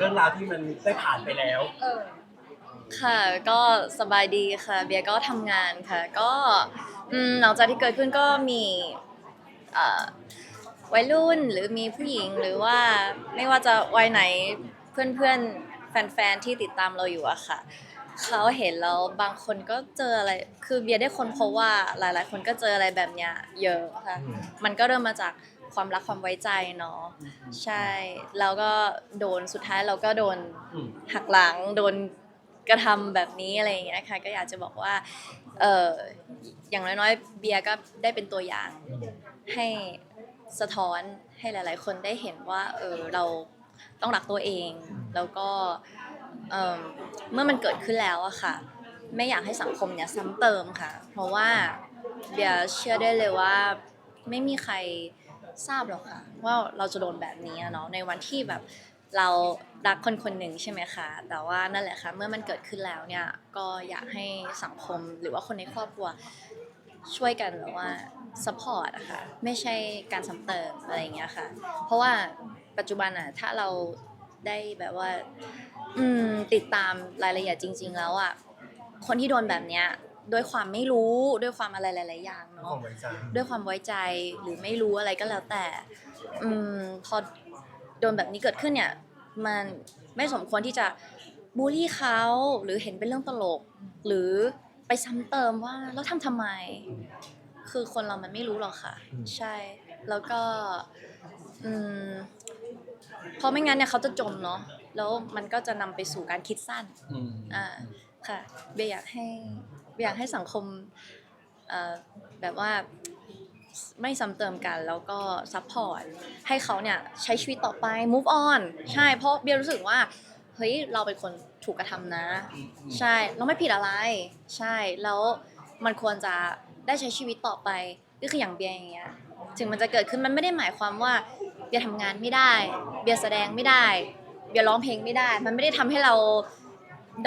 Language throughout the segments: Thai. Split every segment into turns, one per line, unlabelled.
เรื่องราวที่มันได้ผ่านไปแล้ว
เออ
ค่ะก็สบายดีค่ะ เบียร์ก็ทำงานค่ะ ก็อืมหลังจากที่เกิดขึ้นก็มีเอ่อวัยรุ่นหรือมีผู้หญิงหรือว่าไม่ว่าจะวัยไหนเพื่อนๆ แฟนๆ ที่ติดตามเราอยู่อะค่ะ เขาเห็นแล้วบางคนก็เจออะไรคือเบียร์ได้คนพบว่าหลายๆ คนก็เจออะไรแบบเนี้ยเยอะค่ะ มันก็เริ่มมาจาก ความรักความไว้ใจเนาะใช่แล้วก็โดนสุดท้ายเราก็โดน
อืม
หักหลังโดนกระทำแบบนี้อะไรอย่างเงี้ยค่ะก็อยากจะบอกว่าเอออย่างน้อยๆเบียร์ก็ได้เป็นตัวอย่างให้สะท้อนให้หลาย ๆ คนได้เห็นว่าเออเราต้องรักตัวเอง แล้วก็เอิ่มเมื่อมันเกิดขึ้นแล้วอะค่ะ ไม่อยากให้สังคมเนี่ยซ้ำเติมค่ะ เพราะว่าเบียร์เชื่อได้เลยว่าไม่มีใคร ทราบหรอกค่ะ ว่าเราจะโดนแบบนี้เนาะในวันที่แบบเรารักคนคนหนึ่งใช่ไหมคะแต่ว่านั่นแหละค่ะเมื่อมันเกิดขึ้นแล้วเนี่ยก็อยากให้สังคมหรือว่าคนในครอบครัวช่วยกันแบบว่าสปอร์ตอะค่ะไม่ใช่การซ้ำเติมอะไรอย่างเงี้ยค่ะ เพราะว่าปัจจุบันอะถ้าเราได้แบบว่า อืมติดตามรายละเอียดจริง ๆ แล้วอะคนที่โดนแบบเนี้ย ด้วยความไม่รู้ด้วยความอะไรหลาย ๆ อย่าง
ขอ
เนาะ
งไว้ใจ
ด้วยความไว้ใจหรือไม่รู้อะไรก็แล้วแต่ อืมพอโดนแบบนี้เกิดขึ้นเนี่ย มันไม่สมควรที่จะบูลลี่เขาหรือเห็นเป็นเรื่องตลก หรือไปซ้ำเติมว่าแล้วทำทำไม คือคนเรามันไม่รู้หรอกค่ะ
อืม
ใช่ แล้วก็ อืมเพราะไม่งั้นเนี่ยเขาจะจมเนาะแล้วมันก็จะนำไปสู่การคิดสั้น
อืม
อ่า ค่ะเบียร์อยากให้เบียร์ อยากให้สังคมเอ่อแบบว่าไม่ซ้ำเติมกันแล้วก็ซัพพอร์ตให้เขาเนี่ยใช้ชีวิตต่อไป move on ใช่เพราะเบียร์รู้สึกว่าเฮ้ยเราเป็นคนถูกกระทำนะ ใช่เราไม่ผิดอะไร ใช่แล้วมันควรจะได้ใช้ชีวิตต่อไปก็คืออย่างเบียร์อย่างเงี้ยถึงมันจะเกิดขึ้นมันไม่ได้หมายความว่าเบียร์ทำงานไม่ได้ เบียร์แสดงไม่ได้ เบียร์ร้องเพลงไม่ได้ มันไม่ได้ทำให้เรา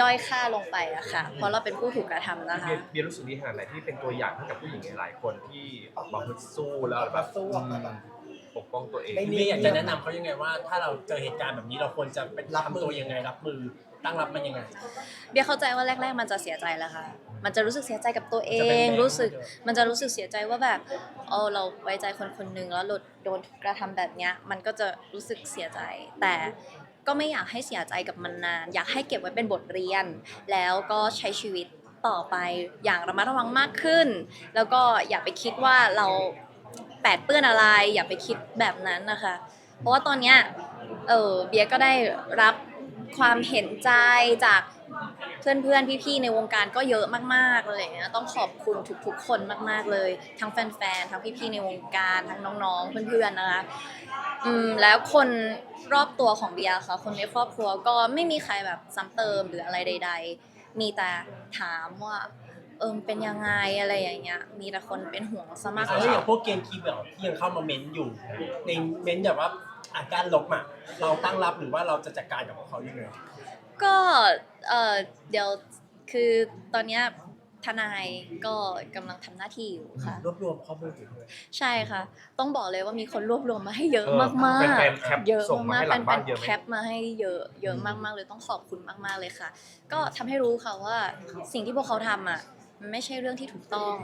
ด้อยค่าลงไปอะค่ะ เพราะเราเป็นผู้ถูกกระทำนะคะ
เบียร์เบียร์รู้สึกดีขนาดไหนที่เป็นตัวอย่างให้กับผู้หญิงหลายๆคนที่ออกมาฮึดสู้แล้วแบบ
สู้
อืมปกป้องตัวเอง
ไม่นี่อยากจะแนะนำเขายังไงว่า ถ้าเราเจอเหตุการณ์แบบนี้เราควรจะเป็นรับตัวยังไง รับมือตั้งรับมันยังไง
เบียร์เข้าใจว่าแรก ๆ มันจะเสียใจแหละค่ะ มันจะรู้สึกเสียใจกับตัวเอ
จะเป็น
ง
แรง
รู้สึก
ด้วย
มันจะรู้สึกเสียใจว่าแบบเออเราไว้ใจคนคนหนึ่งแล้วเราโดนกระทำแบบเนี้ย มันก็จะรู้สึกเสียใจ แต่ ก็ไม่อยากให้เสียใจกับมันนาน อยากให้เก็บไว้เป็นบทเรียน แล้วก็ใช้ชีวิตต่อไปอย่างระมัดระวังมากขึ้น แล้วก็อย่าไปคิดว่าเราแปดเปื้อนอะไร อย่าไปคิดแบบนั้นนะคะ เพราะว่าตอนเนี้ยเออเบียร์ก็ได้รับ ความเห็นใจจากเพื่อนๆ พี่ๆ ในวงการก็เยอะมากๆเลยอย่างเงี้ยต้องขอบคุณทุกๆ คนมากๆเลย ทั้งแฟนๆ ทั้งพี่ๆ ในวงการทั้งน้องๆ เพื่อนๆ นะคะอืมแล้วคนรอบตัวของเบียร์ค่ะ คนในครอบครัวก็ไม่มีใครแบบซ้ำเติมหรืออะไรใด ๆ มีแต่ถามว่าเอิมเป็นยังไงอะไรอย่างเงี้ย มีแต่คนเป็นห่วงซะมากก
แล้วอย่าง
ว่า
พวกเกมคีย์เวิร์ดที่ยังเข้ามาเม้นอยู่ในเม้นแบบว่า อาการลบอะเราตั้งรับหรือว่าเราจะจัดการกับพวกเขายังไง
ก็เอ่อเดี๋ยวคือตอนเนี้ยทนายก็กำลังทำหน้าที่อยู่ค่ะ
รวบรวมข้อมูลอยู่ด้วย
ใช่ค่ะ ต้องบอกเลยว่ามีคนรวบรวมมาให้เยอะ
เออ
มาก
แฟนๆแคป
ๆ เยอะ
ส่งมาให้หลัง
แฟ
บ้าน
น
เยอะ
ๆ
ไหม
แคปมาให้เยอะเยอะมากๆเลยต้องขอบคุณมากๆเลยค่ะ ก็ทำให้รู้ค่ะว่าสิ่งที่พวกเขาทำอะมันไม่ใช่เรื่องที่ถูกต้อง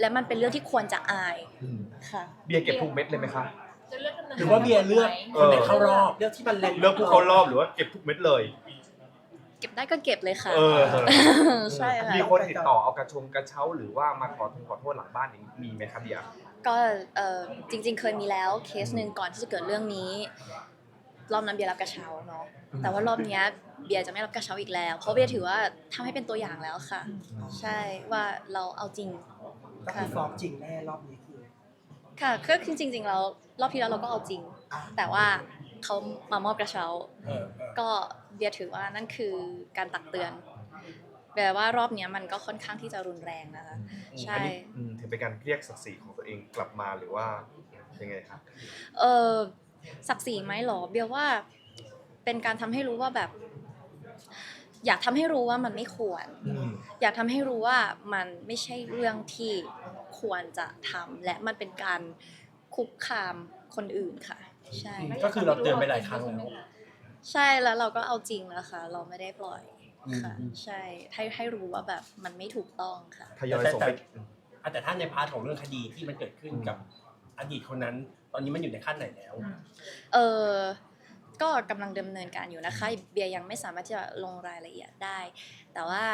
และมันเป็นเรื่องที่ควรจะอาย
อืม
ค่ะ
เบียร์เก็บทุกเม็ดเลยไหมคะ
จะเลือกดำเนิน
หรือว่าเบียร์เลือกคนไหนเข้ารอบเลือกที่มันเล่น
เลือกผู้เข้ารอบหรือว่าเก็บทุกเม็ดเลย
เก็บได้ก็เก็บเลยค่ะ
เออ
ใช่ค่ะ
มีคนติดต่อเอากระชงกระเช้าหรือว่ามาขอโทษขอโทษหลังบ้านอย่างนี้มีไหมครับเบียร์
ก็เอ่อจริง ๆ เคยมีแล้วเคสหนึ่งก่อนที่จะเกิดเรื่องนี้ รอบนั้นเบียร์รับกระเช้าเนาะแต่ว่ารอบเนี้ยเบียร์จะไม่รับกระเช้าอีกแล้ว เพราะเบียร์ถือว่าทำให้เป็นตัวอย่างแล้วค่ะ ใช่ว่าเราเอาจริง
ก็คือซ้อมจริงแน่รอบนี้ คือ
ค่ะก็คือจริงๆแล้วรอบที่แล้วเราก็เอาจริง แต่ว่าเขามามอบกระเช้า
เออเออ
ก็เบียร์ถือว่านั่นคือการตักเตือนแปลว่ารอบเนี้ยมันก็ค่อนข้างที่จะรุนแรงนะคะใช่
อันนี้อืมถือเป็นการเรียกศักดิ์ศรีของตัวเองกลับมาหรือว่ายังไงครับ
เออศักดิ์ศรีไหมหรอ เบียร์ว่าเป็นการทำให้รู้ว่าแบบ อยากทำให้รู้ว่ามันไม่ควรอยากทำให้รู้ว่ามันไม่ใช่เรื่องที่ ควรจะทำและมันเป็นการคุกคามคนอื่นค่ะ ใช่
ก็คือเราเตือนไปหลายครั้งแล้ว
ใช่แล้วเราก็เอาจริงนะคะ เราไม่ได้ปล่อยค่ะ
อืม
ใช่ให้ให้รู้ว่าแบบมันไม่ถูกต้องค่ะ
ทยอยส่งไป
อะแต่ถ้าในพาร์ทของเรื่องคดีที่มันเกิดขึ้นกับ อดีตคนนั้น ตอนนี้มันอยู่ในขั้นไหนแล้ว
เออก็กำลังดำเนินการอยู่นะคะ เบียร์ยังไม่สามารถที่จะลงรายละเอียดได้ แต่ว่า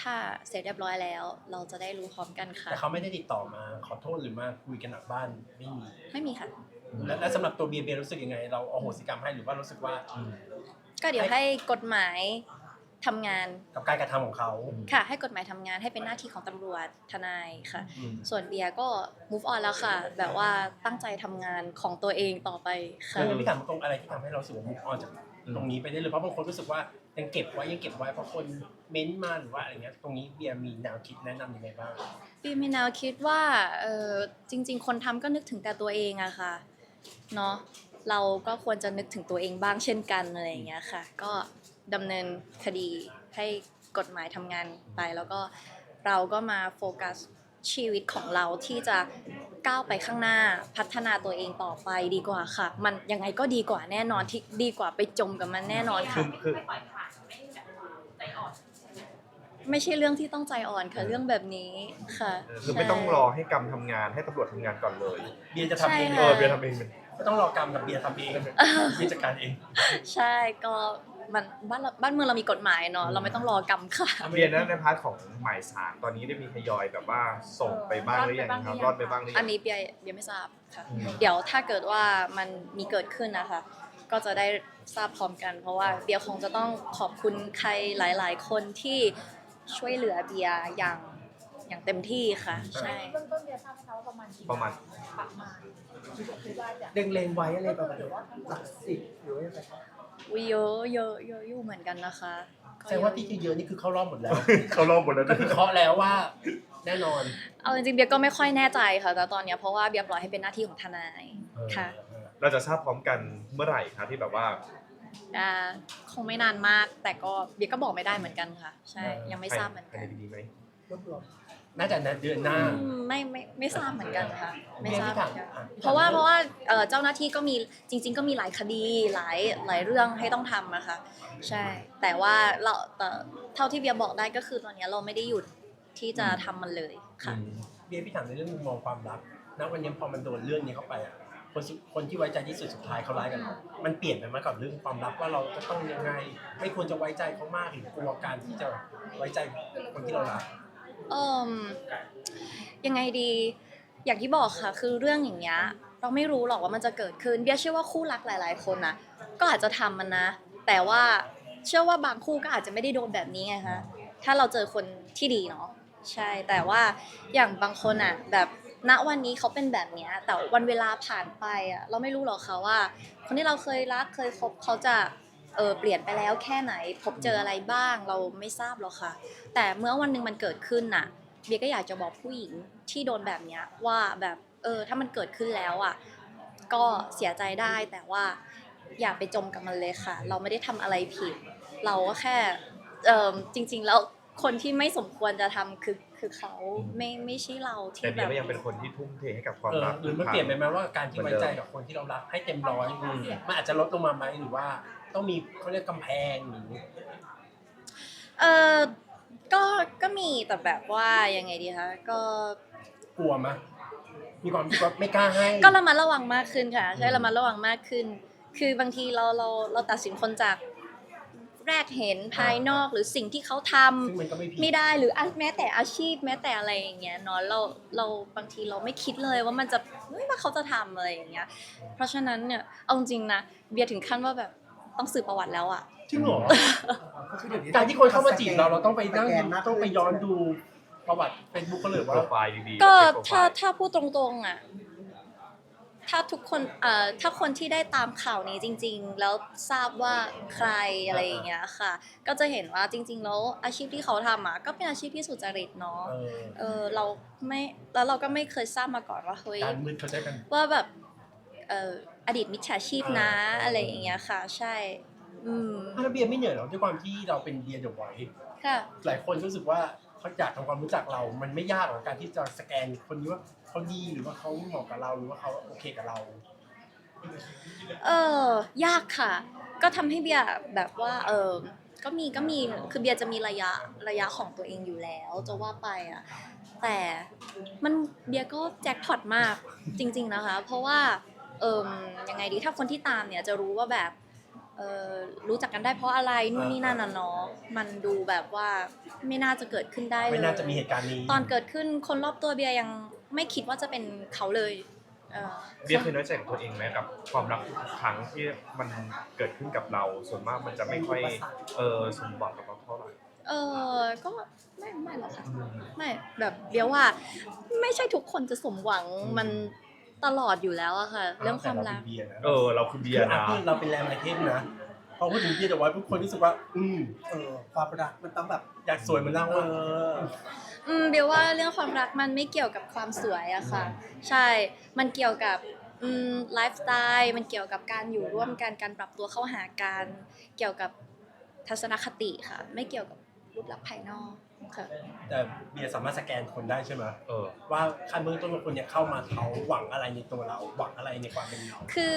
ถ้าเสร็จเรียบร้อยแล้ว เราจะได้รู้พร้อมกันค่ะ
แต่เขาไม่ได้ติดต่อมาขอโทษหรือมาคุยกันหลังบ้านไม่มี
ไม่มีค่ะ
แล้วแล้วสำหรับตัวเบียร์เบียร์รู้สึกยังไง เราเอาโหสิกรรมให้หรือว่ารู้สึกว่า
ก็เดี๋ยวให้กฎหมายทำงาน
กับการกระทำของเขา
ค่ะ ให้กฎหมายทำงานให้เป็นหน้าที่ของตำรวจทนายค่ะ
อืม
ส่วนเบียร์ก็ move on แล้วค่ะ แบบว่าตั้งใจทำงานของตัวเองต่อไปค่ะ
คือพี่ถามตรงอะไรที่ทำให้เรารู้สึกว่ามุกออนจากตรงนี้ไปได้เลยเพราะบางคนรู้สึกว่า ยังเก็บไว้ยังเก็บไว้เพราะคนเม้นต์มาหรือว่าอะไรเงี้ยตรงนี้เบียร์มีแนวคิดแนะนำยังไงบ้าง
ปีมีแนวคิดว่าเออจริง ๆ คนทำก็นึกถึงแต่ตัวเองอะค่ะเนาะเราก็ควรจะนึกถึงตัวเองบ้างเช่นกันอะไรอย่างเงี้ยค่ะ ก็ดำเนินคดีให้กฎหมายทำงานไป แล้วก็เราก็มาโฟกัส ชีวิตของเราที่จะก้าวไปข้างหน้าพัฒนาตัวเองต่อไปดีกว่าค่ะ มันยังไงก็ดีกว่าแน่นอนที่ดีกว่าไปจมกับมันแน่นอน
คื
ค่ะ
อคือ
ไม่ปล่อยผ่านไม่แบบใจอ่อน
ไม่ใช่เรื่องที่ต้องใจอ่อนค่ะเรื่องแบบนี้ค่ะ
คือไม่ต้องรอให้กรรมทำงานให้ตำรวจทำงานก่อนเลย
เบียร์จะทำเอง
ใช่
เอ
ค่ะ
อเบียร์ทำเองเป็น
ไม่ต้องรอ กรรมกับเบียร์ทำเองเบียร์จัดการเอง
ใช่ก็ มันบ้านเราบ้านเมืองเรามีกฎหมายเนาะเราไม่ต้องรอกรรมค่ะ
เบียร์นะในพาร์ทของหมายสารตอนนี้ได้มีทยอยแบบว่าส่งไปบ้างหรือยังครับรอดไปบ้างหรือ
อั
ยั
น
ง
นี้เบียร์เบียร์ไม่ทราบค่ะ
อืม
เดี๋ยวถ้าเกิดว่ามันมีเกิดขึ้นนะคะ ก็จะได้ทราบพร้อมกัน เพราะว่าเบียร์คงจะต้องขอบคุณใครหลาย ๆ คนที่ช่วยเหลือเบียร์อย่างอย่างเต็มที่ค่ะ ใช่
เบื้องต้นเบียร์ทราบไหมคะว่าประมาณกี่
ประมาณ
ประมาณคิดว่าจะ
เล็งๆไว้อะไรประมาณนี้หลักสิบหรือว่ายังไงครับ
วิเยอะเยอะเยอะอยู่เหมือนกันนะคะก็
แสดงว่าที่เยอะๆนี่คือเข้ารอบหมดแล้ว
เขารอบหมดแล้ว
ก็คือเคาะแล้วว่าแน่นอน
เอาจริงๆเบียร์ก็ไม่ค่อยแน่ใจค่ะ แต่ตอนเนี้ยเพราะว่าเบียร์ปล่อยให้เป็นหน้าที่ของทนายค่ะ
เราจะทราบพร้อมกันเมื่อไหร่คะที่แบบว่า
อ่าคงไม่นานมาก แต่ก็เบียร์ก็บอกไม่ได้เหมือนกันค่ะ ใช่
เออ
ยังไม่ทราบเหมือน
ภาย
กั
ใน
น
ปีนี้ไหม
รวบรวม
น่าจะเดือนหน้า
อืมไม่ไม่ไม่ทราบเหมือนกันค่ะไม่ทราบ
พี่
เห
ถา
มื
ม
อนกัน
อะ
เพราะว่าเพราะว่าเอ่อเจ้าหน้าที่ก็มีจริง ๆ ก็มีหลายคดีหลายหลายเรื่องให้ต้องทำนะคะใช่ แต่ว่าเราแต่เท่าที่เบียร์บอกได้ก็คือตอนเนี้ยเราไม่ได้หยุดที่จะทำมันเลยค่ะ
เบียร์พี่ถามในเรื่องมุมมองความรักณวันนี้พอมันโดนเรื่องนี้เข้าไปอะคนสุดคนที่ไว้ใจที่สุดสุดท้ายเขาร้ายกันเรามันเปลี่ยนไปไหมกับเรื่องความรักว่าเราจะต้องยังไง ไม่ควรจะไว้ใจเขามากหรือกลัวการที่จะไว้ใจคนที่เรารัก
เอ่มยังไงดี อย่างที่บอกค่ะ คือเรื่องอย่างเงี้ยเราไม่รู้หรอกว่ามันจะเกิดขึ้นเบียเชื่อว่าคู่รักหลาย ๆ คนนะก็อาจจะทำมันนะ แต่ว่าเชื่อว่าบางคู่ก็อาจจะไม่ได้โดนแบบนี้ไงคะถ้าเราเจอคนที่ดีเนาะใช่ แต่ว่าอย่างบางคนอะแบบณวันนี้เขาเป็นแบบเนี้ยแต่วันเวลาผ่านไปอะเราไม่รู้หรอกค่ะว่า คนที่เราเคยรักเคยคบเขาจะ เออเปลี่ยนไปแล้วแค่ไหนพบเจออะไรบ้างเราไม่ทราบหรอกค่ะ แต่เมื่อวันหนึ่งมันเกิดขึ้นน่ะ เบียร์ก็อยากจะบอกผู้หญิงที่โดนแบบเนี้ยว่าแบบเออถ้ามันเกิดขึ้นแล้วอะก็เสียใจได้แต่ว่าอย่าไปจมกับมันเลยค่ะ เราไม่ได้ทำอะไรผิด เราก็แค่เออจริง ๆ แล้วคนที่ไม่สมควรจะทำคือคือเขาไม่ไม่ใช่เราที่
แต่
แบ
เบียร์
บ
ก็ยังเป็นคนที่ทุ่มเทให้กับความ
เออ
รัก
หรือมันเปลี่ยนไปไหมว่าการที่ไว้ใจกับคนที่เรารักให้เต็มร้อยมันอาจจะลดลงมาไหมหรือว่า ต้องมีเขาเรียกกำแพงหรือ
เออก็ก็มีแต่แบบว่ายังไงดีคะก็
กลัวไหมมีความคิดว่าไม่กล้าให้
ก็ระมัดระวังมากขึ้นค่ะ ใช่ระมัดระวังมากขึ้น คือบางทีเราเราเราตัดสินคนจากแรกเห็นภายนอกหรือสิ่งที่เขาทำ
ซึ่งมันก็ไม่ผิด
ไม่ได้หรืออะแม้แต่อาชีพแม้แต่อะไรอย่างเงี้ยเนาะเราเราบางทีเราไม่คิดเลยว่ามันจะเฮ้ยว่าเขาจะทำอะไรอย่างเงี้ย เพราะฉะนั้นเนี่ยเอาจริงๆนะเบียร์ถึงขั้นว่าแบบ ต้องสืบประวัติแล้วอะ
จริงเหรอ
ก็คือเดี๋ยวนี้
การที่คนเข้ามาจีบเราเราต้องไปนั่ง
สแก
ดู
มาก
ต้องไปย้อนดูประวัติเฟซบุ๊กเขาเลย
โป
ว่าร
ไฟล์ดีๆ
ก็
เช็คโปรไฟ
ถ้า
ล์
ถ้าพูดตรงๆอะถ้าทุกคนเอ่อถ้าคนที่ได้ตามข่าวนี้จริง ๆ แล้วทราบว่าใครอะไรอย่างเงี้ยค่ะ ก็จะเห็นว่าจริง ๆ แล้วอาชีพที่เขาทำอะก็เป็นอาชีพที่สุจริตเนาะ
เออ
เออเราไม่แล้วเราก็ไม่เคยทราบมาก่อนว่าเฮ้ย
การมืดเขาใช้กัน
ว่าแบบเอ่อ อดีตมิจฉาชีพนะ
อ่า
อะไรอย่างเงี้ยค่ะ ใช่ อืม
ถ้าเบียร์ไม่เหนื่อยหรอกด้วยความที่เราเป็นเบียร์เดอะไวท์
ค่ะ
หลายคนรู้สึกว่าเขาอยากทำความรู้จักเรา มันไม่ยากหรอกการที่จะสแกนคนนี้ว่าเขาดีหรือว่าเขาเหมาะกับเราหรือว่าเขาโอเคกับเรา
เออ ยากค่ะ ก็ทำให้เบียร์แบบว่า เออก็มีก็มีคือเบียร์จะมีระยะระยะของตัวเองอยู่แล้ว จะว่าไปอะแต่มันเบียร์ก็แจ็คพอตมากจริง ๆนะคะ เพราะว่า เอิมยังไงดีถ้าคนที่ตามเนี่ยจะรู้ว่าแบบเออรู้จักกันได้เพราะอะไรนู่นนี่นั่นน่ะเนาะมันดูแบบว่าไม่น่าจะเกิดขึ้นได้เลย
ไม่น่าจะมีเหตุการณ์นี้
ตอนเกิดขึ้นคนรอบตัวเบียร์ยังไม่คิดว่าจะเป็นเขาเลยเออ
เบียร์เคยน้อยใจกับตัวเองไหมกับความรักทุกครั้งที่มันเกิดขึ้นกับเราส่วนมากมันจะไม่ค่อยเออสมหวังกับเราเท่าไหร่
เออก็ไม่ไม่หรอกค่ะไม่แบบเบียร์ว่าไม่ใช่ทุกคนจะสมหวังมัน ตลอดอยู่แล้วอะค่ะ เรื่องความรัก
แต่เเบียร์นะ
เออ เราคือเบี
คื
ย
อ
ร์
อา
นะ
พี่เราเป็นแรงไอเทมนะ พอพูดถึงเบียร์แต่ว่าทุกคนรู้สึกว่า อืม
เออความรักมันต้องแบบ
อยากสวยเหมือนเรา
เอ
อะ
อ
อืมเบียร์ว่าเรื่องความรักมันไม่เกี่ยวกับความสวยอะค่ะ ใช่ มันเกี่ยวกับอืมไลฟ์สไตล์มันเกี่ยวกับการอยู่ร่วมกันการปรับตัวเข้าหากันเกี่ยวกับทัศนคติค่ะ ไม่เกี่ยวกับรูปลักษณ์ภายนอก ค่ะ
แต่เบียร์สามารถสแกนคนได้ใช่ไหม
เออ
ว่าขั้นเบื้องต้นว่าคนเนี่ยเข้ามาเขาหวังอะไรในตัวเรา หวังอะไรในความเป็นเรา
คือ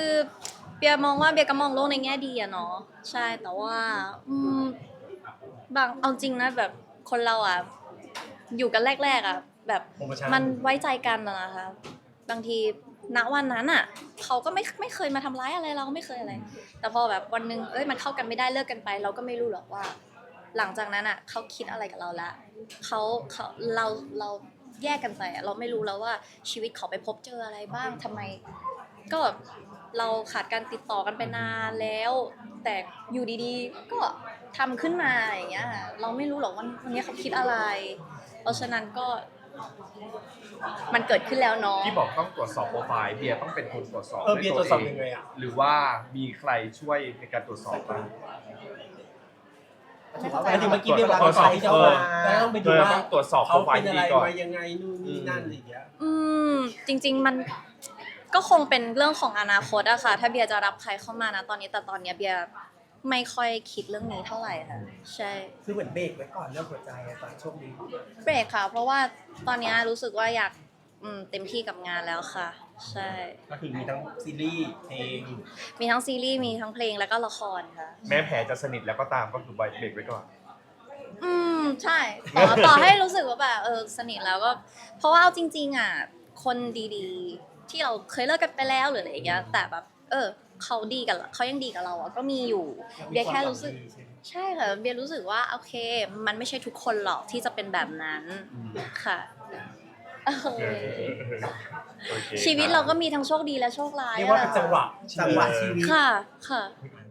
เบียร์มองว่าเบียร์ก็มองโลกในแง่ดีอะเนาะใช่แต่ว่าอืมบางเอาจริงนะแบบคนเราอะอยู่กันแรก ๆอะแบบ
โปรโมชั่น
มันไว้ใจกันอะนะคะ บางทีณวันนั้นอะเขาก็ไม่ไม่เคยมาทำร้ายอะไรเราไม่เคยอะไร แต่พอแบบวันหนึ่งเอ้ยมันเข้ากันไม่ได้เลิกกันไป เราก็ไม่รู้หรอกว่า หลังจากนั้นอะเขาคิดอะไรกับเราละเขาเขาเราเราแยกกันไปอะเราไม่รู้แล้วว่าชีวิตเขาไปพบเจออะไรบ้างทำไม ก็เราขาดการติดต่อกันไปนานแล้ว แต่อยู่ดีๆ ก็ทำขึ้นมาอย่างเงี้ยค่ะเราไม่รู้หรอกว่าวันนี้เขาคิดอะไร เพราะฉะนั้นก็มันเกิดขึ้นแล้วเนาะ
ที่บอกต้องตรวจสอบโปรไฟล์เบียร์ต้องเป็นคนตรวจสอบ
เออเบียร์ตรวจสอบยังไงอะ
หรือว่ามีใครช่วยในการตรวจสอบบ้าง
ถือว่า
หมายถึงเมื่อกี้เบียร์บอก
ตรว
ว่า
จสอบ
ใครจะ
เอ
มา
อ
แล้วต้องไปดู
โดย
ว่า
ต้องตรวจสอบโป
เขา
รไฟ
เป็
ล์
นอะไร
ดีก่อน
มายังไงนู่นนี่นั่นอะไรอย่างเงี้ย
อืมจริง ๆมันก็คงเป็นเรื่องของอนาคตอะค่ะ ถ้าเบียร์จะรับใครเข้ามานะตอนนี้แต่ตอนเนี้ยเบียร์ไม่ค่อยคิดเรื่องนี้เท่าไหร่ค่ะ ใช่
คือเหมือนเบรกไว้ก่อนเรื่องหัวใจอะตอนช่วงนี้
เบรกค่ะ เพราะว่าตอนเนี้ยรู้สึกว่าอยากอืมเต็มที่กับงานแล้วค่ะ ใช่
ก็คือมีทั้งซีรีส์เพลง
มีทั้งซีรีส์มีทั้งเพลงแล้วก็ละครค่ะ
แม้แผลจะสนิทแล้วก็ตามก็คือเบรกไว้ก่อน
อืมใช่ต่อต่อให้รู้สึกว่าแบบเออสนิทแล้วก็ เพราะว่าเอาจริง ๆอะคนดีๆ ที่เราเคยเลิกกันไปแล้วหรืออะไรอย่างเงี้ยแต่แบบเออเขาดีกับเราเขายังดีกับเราอะก็มีอยู่เบียร์แค่รู้สึก ใช่ค่ะเบียร์รู้สึกว่าโอเค มันไม่ใช่ทุกคนหรอกที่จะเป็นแบบนั้นค่ะเออ
โอเค
ชีวิตเราก็มีทั้งโชคดีและโชคร้าย
เรียกว่า
อะ
เป็นจังหวะ
จังหวะชีวิต
ค่ะค่ะ
อ